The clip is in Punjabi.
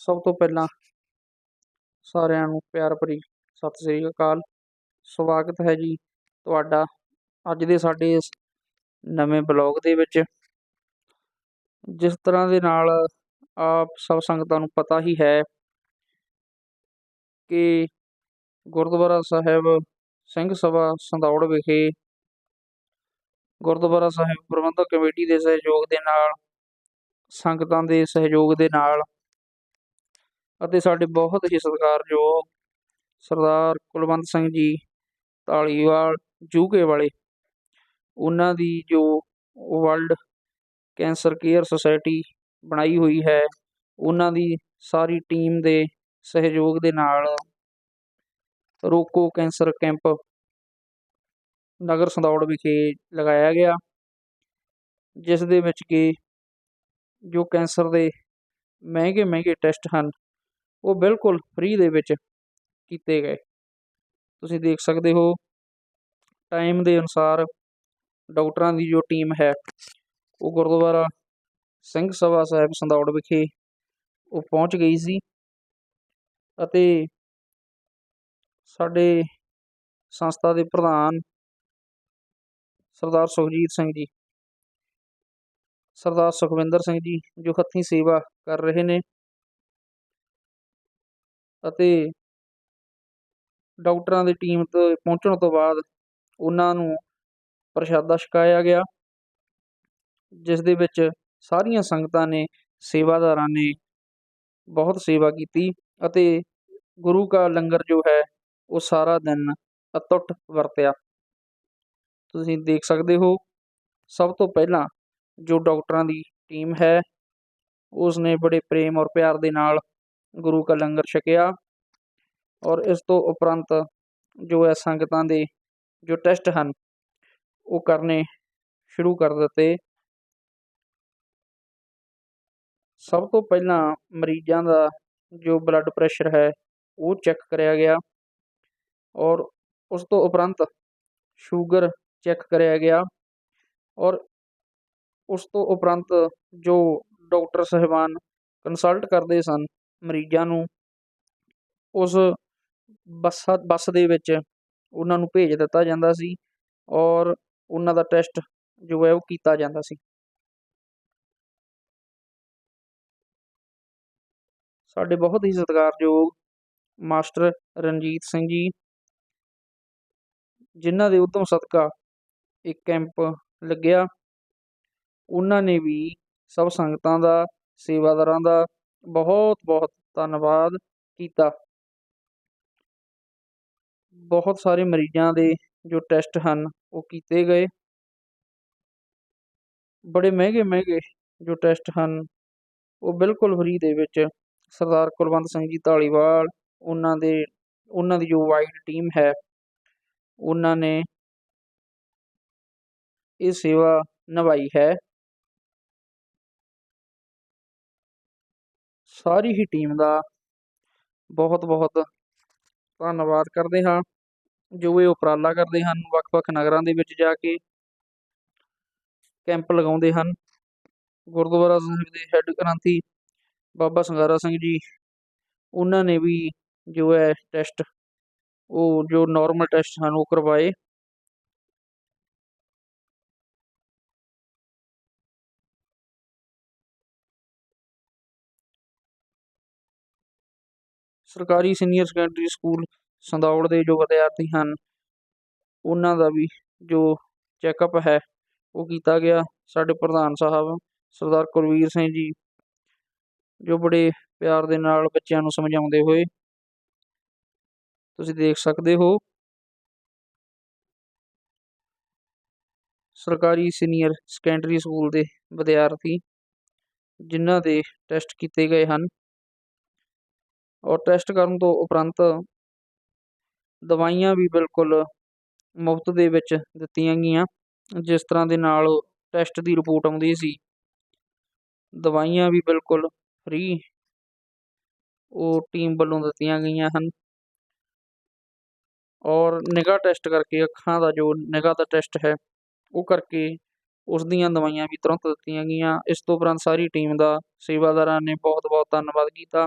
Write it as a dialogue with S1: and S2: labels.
S1: ਸਭ ਤੋਂ ਪਹਿਲਾਂ ਸਾਰਿਆਂ ਨੂੰ ਪਿਆਰ ਭਰੀ ਸਤਿ ਸ੍ਰੀ ਅਕਾਲ। ਸਵਾਗਤ ਹੈ ਜੀ ਤੁਹਾਡਾ ਅੱਜ ਦੇ ਸਾਡੇ ਇਸ ਨਵੇਂ ਬਲੌਗ ਦੇ ਵਿੱਚ। ਜਿਸ ਤਰ੍ਹਾਂ ਦੇ ਨਾਲ ਆਪ ਸਭ ਸੰਗਤਾਂ ਨੂੰ ਪਤਾ ਹੀ ਹੈ ਕਿ ਗੁਰਦੁਆਰਾ ਸਾਹਿਬ ਸਿੰਘ ਸਭਾ ਸੰਦੌੜ ਵਿਖੇ ਗੁਰਦੁਆਰਾ ਸਾਹਿਬ ਪ੍ਰਬੰਧਕ ਕਮੇਟੀ ਦੇ ਸਹਿਯੋਗ ਦੇ ਨਾਲ, ਸੰਗਤਾਂ ਦੇ ਸਹਿਯੋਗ ਦੇ ਨਾਲ ਅਤੇ ਸਾਡੇ ਬਹੁਤ ਹੀ ਸਤਿਕਾਰਯੋਗ ਸਰਦਾਰ ਕੁਲਵੰਤ ਸਿੰਘ ਜੀ ਢਾਲੀਵਾਲ ਜੂਕੇ ਵਾਲੇ। ਉਹਨਾਂ ਦੀ ਜੋ ਵਰਲਡ ਕੈਂਸਰ ਕੇਅਰ ਸੁਸਾਇਟੀ ਬਣਾਈ ਹੋਈ ਹੈ, ਉਹਨਾਂ ਦੀ ਸਾਰੀ ਟੀਮ ਦੇ ਸਹਿਯੋਗ ਦੇ ਨਾਲ ਰੋਕੋ ਕੈਂਸਰ ਕੈਂਪ ਨਗਰ ਸੰਦੌੜ ਵਿਖੇ ਲਗਾਇਆ ਗਿਆ, ਜਿਸ ਦੇ ਵਿੱਚ ਕਿ ਜੋ ਕੈਂਸਰ ਦੇ ਮਹਿੰਗੇ ਮਹਿੰਗੇ ਟੈਸਟ ਹਨ ਉਹ ਬਿਲਕੁਲ ਫ੍ਰੀ ਦੇ ਵਿੱਚ ਕੀਤੇ ਗਏ। ਤੁਸੀਂ ਦੇਖ ਸਕਦੇ ਹੋ ਟਾਈਮ ਦੇ ਅਨੁਸਾਰ ਡਾਕਟਰਾਂ ਦੀ ਜੋ ਟੀਮ ਹੈ, ਉਹ ਗੁਰਦੁਆਰਾ ਸਿੰਘ ਸਭਾ ਸਾਹਿਬ ਸੰਦੌੜ ਵਿਖੇ ਉਹ ਪਹੁੰਚ ਗਈ ਸੀ ਅਤੇ ਸਾਡੇ ਸੰਸਥਾ ਦੇ ਪ੍ਰਧਾਨ ਸਰਦਾਰ ਸੁਖਜੀਤ ਸਿੰਘ ਜੀ, ਸਰਦਾਰ ਸੁਖਵਿੰਦਰ ਸਿੰਘ ਜੀ ਜੋ ਹੱਥੀਂ ਸੇਵਾ ਕਰ ਰਹੇ ਨੇ ਅਤੇ ਡਾਕਟਰਾਂ ਦੀ ਟੀਮ ਤੋਂ ਪਹੁੰਚਣ ਤੋਂ ਬਾਅਦ ਉਹਨਾਂ ਨੂੰ ਪ੍ਰਸ਼ਾਦਾ ਛਕਾਇਆ ਗਿਆ, ਜਿਸ ਦੇ ਵਿੱਚ ਸਾਰੀਆਂ ਸੰਗਤਾਂ ਨੇ, ਸੇਵਾਦਾਰਾਂ ਨੇ ਬਹੁਤ ਸੇਵਾ ਕੀਤੀ ਅਤੇ ਗੁਰੂ ਕਾ ਲੰਗਰ ਜੋ ਹੈ ਉਹ ਸਾਰਾ ਦਿਨ ਅਤੁੱਟ ਵਰਤਿਆ। ਤੁਸੀਂ ਦੇਖ ਸਕਦੇ ਹੋ, ਸਭ ਤੋਂ ਪਹਿਲਾਂ ਜੋ ਡਾਕਟਰਾਂ ਦੀ ਟੀਮ ਹੈ ਉਸ ਨੇ ਬੜੇ ਪ੍ਰੇਮ ਔਰ ਪਿਆਰ ਦੇ ਨਾਲ ਗੁਰੂ ਕਾ ਲੰਗਰ ਛਕਿਆ ਔਰ ਇਸ ਤੋਂ ਉਪਰੰਤ ਜੋ ਹੈ ਸੰਗਤਾਂ ਦੇ ਜੋ ਟੈਸਟ ਹਨ ਉਹ ਕਰਨੇ ਸ਼ੁਰੂ ਕਰ ਦਿੱਤੇ ਸਭ ਤੋਂ ਪਹਿਲਾਂ ਮਰੀਜ਼ਾਂ ਦਾ ਜੋ ਬਲੱਡ ਪ੍ਰੈਸ਼ਰ ਹੈ ਉਹ ਚੈੱਕ ਕਰਿਆ ਗਿਆ ਔਰ ਉਸ ਤੋਂ ਉਪਰੰਤ ਸ਼ੂਗਰ ਚੈੱਕ ਕਰਿਆ ਗਿਆ ਔਰ ਉਸ ਤੋਂ ਉਪਰੰਤ ਜੋ ਡਾਕਟਰ ਸਾਹਿਬਾਨ ਕੰਸਲਟ ਕਰਦੇ ਸਨ ਮਰੀਜ਼ਾਂ ਨੂੰ ਉਸ ਬੱਸ ਬੱਸ ਦੇ ਵਿੱਚ ਉਹਨਾਂ ਨੂੰ ਭੇਜ ਦਿੱਤਾ ਜਾਂਦਾ ਸੀ ਔਰ ਉਹਨਾਂ ਦਾ ਟੈਸਟ ਜੋ ਹੈ ਉਹ ਕੀਤਾ ਜਾਂਦਾ ਸੀ। ਸਾਡੇ ਬਹੁਤ ਹੀ ਸਤਿਕਾਰਯੋਗ ਮਾਸਟਰ ਰਣਜੀਤ ਸਿੰਘ ਜੀ, ਜਿਨ੍ਹਾਂ ਦੇ ਉਦੋਂ ਸਦਕਾ ਇੱਕ ਕੈਂਪ ਲੱਗਿਆ, ਉਹਨਾਂ ਨੇ ਵੀ ਸਭ ਸੰਗਤਾਂ ਦਾ, ਸੇਵਾਦਾਰਾਂ ਦਾ ਬਹੁਤ ਬਹੁਤ ਧੰਨਵਾਦ ਕੀਤਾ। ਬਹੁਤ ਸਾਰੇ ਮਰੀਜ਼ਾਂ ਦੇ ਜੋ ਟੈਸਟ ਹਨ, ਉਹ ਕੀਤੇ ਗਏ। ਬੜੇ ਮਹਿੰਗੇ ਮਹਿੰਗੇ ਜੋ ਟੈਸਟ ਹਨ, ਉਹ ਬਿਲਕੁਲ ਫਰੀ ਦੇ ਵਿੱਚ ਸਰਦਾਰ ਕੁਲਵੰਤ ਸਿੰਘ ਜੀ ਢਾਲੀਵਾਲ ਉਹਨਾਂ ਦੇ, ਉਹਨਾਂ ਦੀ ਜੋ ਵਾਈਡ ਟੀਮ ਹੈ, ਉਹਨਾਂ ਨੇ ਇਹ ਸੇਵਾ ਨਿਭਾਈ ਹੈ। ਸਾਰੀ ਹੀ ਟੀਮ ਦਾ ਬਹੁਤ ਬਹੁਤ ਧੰਨਵਾਦ ਕਰਦੇ ਹਾਂ। ਜੋ ਇਹ ਉਪਰਾਲਾ ਕਰਦੇ ਹਨ, ਵੱਖ-ਵੱਖ ਨਗਰਾਂ ਦੇ ਵਿੱਚ ਜਾ ਕੇ ਕੈਂਪ ਲਗਾਉਂਦੇ ਹਨ। ਗੁਰਦੁਆਰਾ ਸਾਹਿਬ ਦੇ ਹੈੱਡ ਗ੍ਰੰਥੀ ਬਾਬਾ ਸੰਗਾਰਾ ਸਿੰਘ ਜੀ, ਉਹਨਾਂ ਨੇ ਵੀ ਜੋ ਹੈ ਟੈਸਟ ਉਹ ਜੋ ਨਾਰਮਲ ਟੈਸਟ ਹਨ, ਉਹ ਕਰਵਾਏ। ਸਰਕਾਰੀ ਸੀਨੀਅਰ ਸੈਕੰਡਰੀ ਸਕੂਲ ਸੰਦੌੜ ਦੇ ਜੋ ਵਿਦਿਆਰਥੀ ਹਨ, ਉਹਨਾਂ ਦਾ ਵੀ ਜੋ ਚੈੱਕਅਪ ਹੈ, ਉਹ ਕੀਤਾ ਗਿਆ। ਸਾਡੇ ਪ੍ਰਧਾਨ ਸਾਹਿਬ ਸਰਦਾਰ ਕੁਲਵੀਰ ਸਿੰਘ ਜੀ, ਜੋ ਬੜੇ ਪਿਆਰ ਦੇ ਨਾਲ ਬੱਚਿਆਂ ਨੂੰ ਸਮਝਾਉਂਦੇ ਹੋਏ, ਤੁਸੀਂ ਦੇਖ ਸਕਦੇ ਹੋ। ਸਰਕਾਰੀ ਸੀਨੀਅਰ ਸੈਕੰਡਰੀ ਸਕੂਲ ਦੇ ਵਿਦਿਆਰਥੀ, ਜਿਨ੍ਹਾਂ ਦੇ ਟੈਸਟ ਕੀਤੇ ਗਏ ਹਨ ਔਰ ਟੈਸਟ ਕਰਨ ਤੋਂ ਉਪਰੰਤ ਦਵਾਈਆਂ ਵੀ ਬਿਲਕੁਲ ਮੁਫਤ ਦੇ ਵਿੱਚ ਦਿੱਤੀਆਂ ਗਈਆਂ, ਜਿਸ ਤਰ੍ਹਾਂ ਦੇ ਨਾਲ ਟੈਸਟ ਦੀ ਰਿਪੋਰਟ ਆਉਂਦੀ ਸੀ। ਦਵਾਈਆਂ ਵੀ ਬਿਲਕੁਲ ਫ੍ਰੀ ਉਹ ਟੀਮ ਵੱਲੋਂ ਦਿੱਤੀਆਂ ਗਈਆਂ ਹਨ। ਔਰ ਨਿਗਾਹ ਟੈਸਟ ਕਰਕੇ ਅੱਖਾਂ ਦਾ ਜੋ ਨਿਗਾਹ ਦਾ ਟੈਸਟ ਹੈ, ਉਹ ਕਰਕੇ ਉਸ ਦੀਆਂ ਦਵਾਈਆਂ ਵੀ ਤੁਰੰਤ ਦਿੱਤੀਆਂ ਗਈਆਂ। ਇਸ ਤੋਂ ਉਪਰੰਤ ਸਾਰੀ ਟੀਮ ਦਾ ਸੇਵਾਦਾਰਾਂ ਨੇ ਬਹੁਤ ਬਹੁਤ ਧੰਨਵਾਦ ਕੀਤਾ।